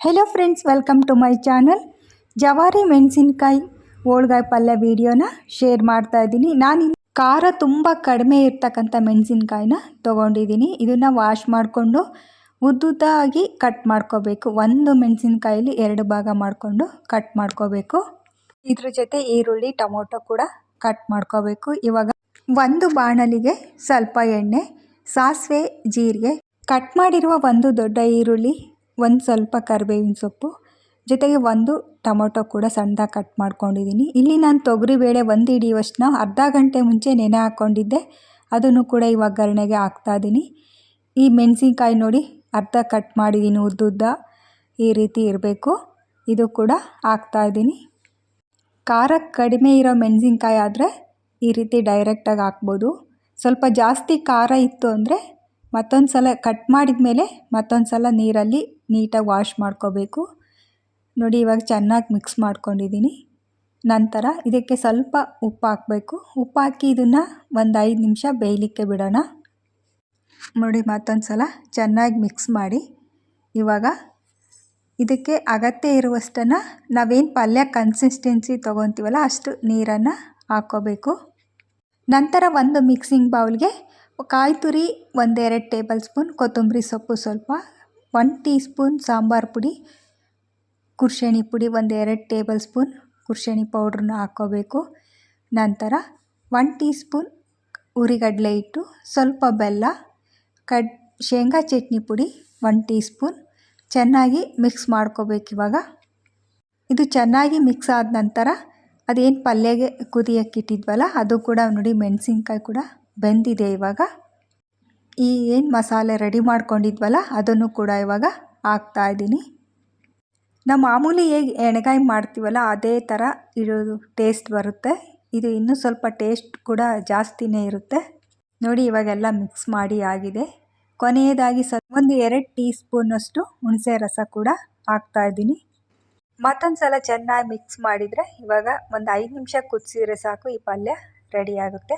Hello friends welcome to my channel ಜವಾರಿ ಮೆಣಸಿನ್ಕಾಯಿ ಹೋಳ್ಗಾಯಿ ಪಲ್ಯ ವಿಡಿಯೋನ ಶೇರ್ ಮಾಡ್ತಾ ಇದ್ದೀನಿ. ನಾನು ಖಾರ ತುಂಬ ಕಡಿಮೆ ಇರ್ತಕ್ಕಂಥ ಮೆಣಸಿನ್ಕಾಯಿನ ತೊಗೊಂಡಿದ್ದೀನಿ. ಇದನ್ನು ವಾಶ್ ಮಾಡಿಕೊಂಡು ಉದ್ದುದ್ದಾಗಿ ಕಟ್ ಮಾಡ್ಕೋಬೇಕು. ಒಂದು ಮೆಣಸಿನ್ಕಾಯಲ್ಲಿ ಎರಡು ಭಾಗ ಮಾಡಿಕೊಂಡು ಕಟ್ ಮಾಡ್ಕೋಬೇಕು. ಇದ್ರ ಜೊತೆ ಈರುಳ್ಳಿ, ಟೊಮೊಟೊ ಕೂಡ ಕಟ್ ಮಾಡ್ಕೋಬೇಕು. ಇವಾಗ ಒಂದು ಬಾಣಲಿಗೆ ಸ್ವಲ್ಪ ಎಣ್ಣೆ, ಸಾಸಿವೆ, ಜೀರಿಗೆ ಕಟ್ ಮಾಡಿರುವ ಒಂದು ದೊಡ್ಡ ಈರುಳ್ಳಿ ಒಂದು ಸ್ವಲ್ಪ ಕರಿಬೇವಿನ ಸೊಪ್ಪು, ಜೊತೆಗೆ ಒಂದು ಟೊಮೊಟೊ ಕೂಡ ಸಣ್ಣದಾಗಿ ಕಟ್ ಮಾಡ್ಕೊಂಡಿದ್ದೀನಿ ಇಲ್ಲಿ ನಾನು ತೊಗರಿಬೇಳೆ ಒಂದು ಹಿಡಿಯುವಷ್ಟನ್ನ ಅರ್ಧ ಗಂಟೆ ಮುಂಚೆ ನೆನೆ ಹಾಕ್ಕೊಂಡಿದ್ದೆ ಅದನ್ನು ಕೂಡ ಇವಾಗ ಒಗ್ಗರಣೆಗೆ ಹಾಕ್ತಾಯಿದ್ದೀನಿ ಈ ಮೆಣಸಿನ್ಕಾಯಿ ನೋಡಿ ಅರ್ಧ ಕಟ್ ಮಾಡಿದ್ದೀನಿ ಉದ್ದುದ್ದ ಈ ರೀತಿ ಇರಬೇಕು. ಇದು ಕೂಡ ಹಾಕ್ತಾಯಿದ್ದೀನಿ ಖಾರ ಕಡಿಮೆ ಇರೋ ಮೆಣಸಿನ್ಕಾಯಿ ಆದರೆ ಈ ರೀತಿ ಡೈರೆಕ್ಟಾಗಿ ಹಾಕ್ಬೋದು. ಸ್ವಲ್ಪ ಜಾಸ್ತಿ ಖಾರ ಇತ್ತು ಅಂದರೆ ಮತ್ತೊಂದು ಸಲ ಕಟ್ ಮಾಡಿದ ಮೇಲೆ ಮತ್ತೊಂದು ಸಲ ನೀರಲ್ಲಿ ನೀಟಾಗಿ ವಾಶ್ ಮಾಡ್ಕೋಬೇಕು. ನೋಡಿ, ಇವಾಗ ಚೆನ್ನಾಗಿ ಮಿಕ್ಸ್ ಮಾಡ್ಕೊಂಡಿದ್ದೀನಿ. ನಂತರ ಇದಕ್ಕೆ ಸ್ವಲ್ಪ ಉಪ್ಪು ಹಾಕಬೇಕು. ಉಪ್ಪು ಹಾಕಿ ಇದನ್ನು ಒಂದು ಐದು ನಿಮಿಷ ಬೇಯಲಿಕ್ಕೆ ಬಿಡೋಣ. ನೋಡಿ ಮತ್ತೊಂದು ಸಲ ಚೆನ್ನಾಗಿ ಮಿಕ್ಸ್ ಮಾಡಿ. ಇವಾಗ ಇದಕ್ಕೆ ಅಗತ್ಯ ಇರುವಷ್ಟನ್ನು ನಾವೇನು ಪಲ್ಯ ಕನ್ಸಿಸ್ಟೆನ್ಸಿ ತೊಗೊತೀವಲ್ಲ ಅಷ್ಟು ನೀರನ್ನು ಹಾಕ್ಕೋಬೇಕು ನಂತರ ಒಂದು ಮಿಕ್ಸಿಂಗ್ ಬೌಲ್ಗೆ ಕಾಯಿ ತುರಿ ಒಂದೆರಡು ಟೇಬಲ್ ಸ್ಪೂನ್, ಕೊತ್ತಂಬರಿ ಸೊಪ್ಪು ಸ್ವಲ್ಪ ಒನ್ ಟೀ ಸ್ಪೂನ್ ಸಾಂಬಾರು ಪುಡಿ ಕುರ್ಷಣಿ ಪುಡಿ ಒಂದೆರಡು ಟೇಬಲ್ ಸ್ಪೂನ್ ಕುರ್ಷಣಿ ಪೌಡ್ರನ್ನ ಹಾಕ್ಕೋಬೇಕು. ನಂತರ ಒನ್ ಟೀ ಸ್ಪೂನ್ ಉರಿಗಡಲೆ ಇಟ್ಟು ಸ್ವಲ್ಪ ಬೆಲ್ಲ, ಕಡ್ ಶೇಂಗಾ ಚಟ್ನಿ ಪುಡಿ ಒನ್ ಟೀ ಸ್ಪೂನ್ ಚೆನ್ನಾಗಿ ಮಿಕ್ಸ್ ಮಾಡ್ಕೋಬೇಕು ಇವಾಗ. ಇದು ಚೆನ್ನಾಗಿ ಮಿಕ್ಸ್ ಆದ ನಂತರ ಅದೇನು ಪಲ್ಯಗೆ ಕುದಿಯೋಕ್ಕಿಟ್ಟಿದ್ವಲ್ಲ ಅದು ಕೂಡ ನೋಡಿ ಮೆಣಸಿನ್ಕಾಯಿ ಕೂಡ ಬೆಂದಿದೆ ಇವಾಗ. ಈ ಏನು ಮಸಾಲೆ ರೆಡಿ ಮಾಡ್ಕೊಂಡಿದ್ವಲ್ಲ, ಅದನ್ನು ಕೂಡ ಇವಾಗ ಹಾಕ್ತಾಯಿದ್ದೀನಿ ನಾವು ಮಾಮೂಲಿ ಹೇಗೆ ಎಣ್ಗಾಯಿ ಮಾಡ್ತೀವಲ್ಲ, ಅದೇ ಥರ ಇರೋದು ಟೇಸ್ಟ್ ಬರುತ್ತೆ. ಇದು ಇನ್ನೂ ಸ್ವಲ್ಪ ಟೇಸ್ಟ್ ಕೂಡ ಜಾಸ್ತಿನೇ ಇರುತ್ತೆ. ನೋಡಿ, ಇವಾಗೆಲ್ಲ ಮಿಕ್ಸ್ ಮಾಡಿ ಆಗಿದೆ. ಕೊನೆಯದಾಗಿ ಸ ಒಂದು ಎರಡು ಟೀ ಸ್ಪೂನಷ್ಟು ಹುಣಸೆ ರಸ ಕೂಡ ಹಾಕ್ತಾಯಿದ್ದೀನಿ ಮತ್ತೊಂದು ಸಲ ಚೆನ್ನಾಗಿ ಮಿಕ್ಸ್ ಮಾಡಿದರೆ ಇವಾಗ ಒಂದು ಐದು ನಿಮಿಷ ಕುದಿಸಿದ್ರೆ ಸಾಕು, ಈ ಪಲ್ಯ ರೆಡಿ ಆಗುತ್ತೆ.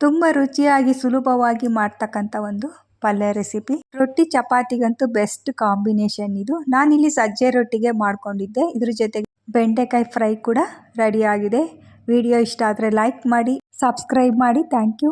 ತುಂಬ ರುಚಿಯಾಗಿ ಸುಲಭವಾಗಿ ಮಾಡ್ತಕ್ಕಂಥ ಒಂದು ಪಲ್ಯ ರೆಸಿಪಿ. ರೊಟ್ಟಿ ಚಪಾತಿಗಂತೂ ಬೆಸ್ಟ್ ಕಾಂಬಿನೇಷನ್ ಇದು. ನಾನಿಲ್ಲಿ ಸಜ್ಜೆ ರೊಟ್ಟಿಗೆ ಮಾಡ್ಕೊಂಡಿದ್ದೆ. ಇದ್ರ ಜೊತೆಗೆ ಬೆಂಡೆಕಾಯಿ ಫ್ರೈ ಕೂಡ ರೆಡಿ ಆಗಿದೆ. ವಿಡಿಯೋ ಇಷ್ಟ ಆದರೆ ಲೈಕ್ ಮಾಡಿ ಸಬ್ಸ್ಕ್ರೈಬ್ ಮಾಡಿ. Thank you